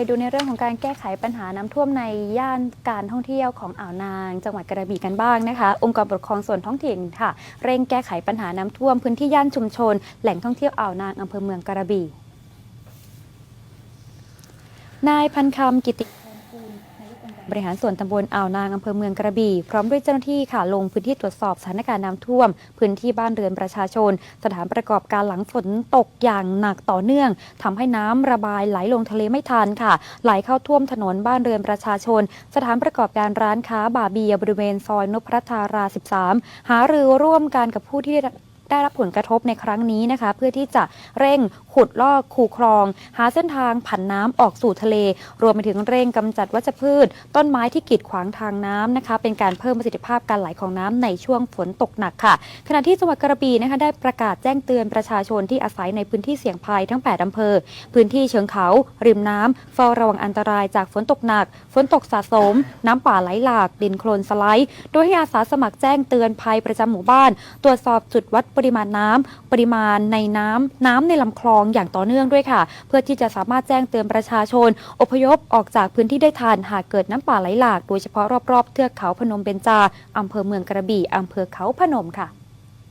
ไปดูในเรื่องของการแก้ไขปัญหาน้ำท่วมในย่านการท่องเที่ยวของอ่าวนาง จังหวัดกระบี่กันบ้างนะคะ องค์กรปกครองส่วนท้องถิ่นค่ะ เร่งแก้ไขปัญหาน้ำท่วมพื้นที่ย่านชุมชน แหล่งท่องเที่ยวอ่าวนางอำเภอเมืองกระบี่นายพันคำกิติ บริหารส่วนตำบลอ่าวนางอำเภอเมืองกระบี่ พร้อมด้วยเจ้าหน้าที่ค่ะลงพื้นที่ตรวจสอบสถานการณ์น้ำท่วม พื้นที่บ้านเรือนประชาชน สถานประกอบการหลังฝนตกอย่างหนักต่อเนื่องทำให้น้ำระบายไหลลงทะเลไม่ทันค่ะ ไหลเข้าท่วมถนนบ้านเรือนประชาชน สถานประกอบการร้านค้าบาเบียบริเวณซอยนพรัตนารา 13 หารือร่วมกันกับผู้ที่ ได้รับผลกระทบในครั้งนี้นะคะ เพื่อที่จะเร่งขุดลอกคูคลอง หาเส้นทางผันน้ำออกสู่ทะเล รวมไปถึงเร่งกำจัดวัชพืช ต้นไม้ที่กีดขวางทางน้ำนะคะ เป็นการเพิ่มประสิทธิภาพการไหลของน้ำในช่วงฝนตกหนักค่ะ ขณะที่จังหวัดกระบี่นะคะได้ประกาศแจ้งเตือนประชาชนที่อาศัยในพื้นที่เสี่ยงภัยทั้ง 8อำเภอ พื้นที่เชิงเขา ริมน้ำเฝ้าระวังอันตรายจากฝนตกหนัก ฝนตกสะสม น้ำป่าไหลหลาก ดินโคลนสไลด์ โดยให้อาสาสมัครแจ้งเตือนภัยประจำหมู่บ้าน ตรวจสอบจุดวัดปริมาณน้ำปริมาณในน้ำน้ำในลำคลองอย่างต่อเนื่องด้วยค่ะ เพื่อที่จะสามารถแจ้งเตือนประชาชน อพยพออกจากพื้นที่ได้ทันหากเกิดน้ำป่าไหลหลาก โดยเฉพาะรอบๆเทือกเขาพนมเบญจาอำเภอเมืองกระบี่อำเภอเขาพนมค่ะ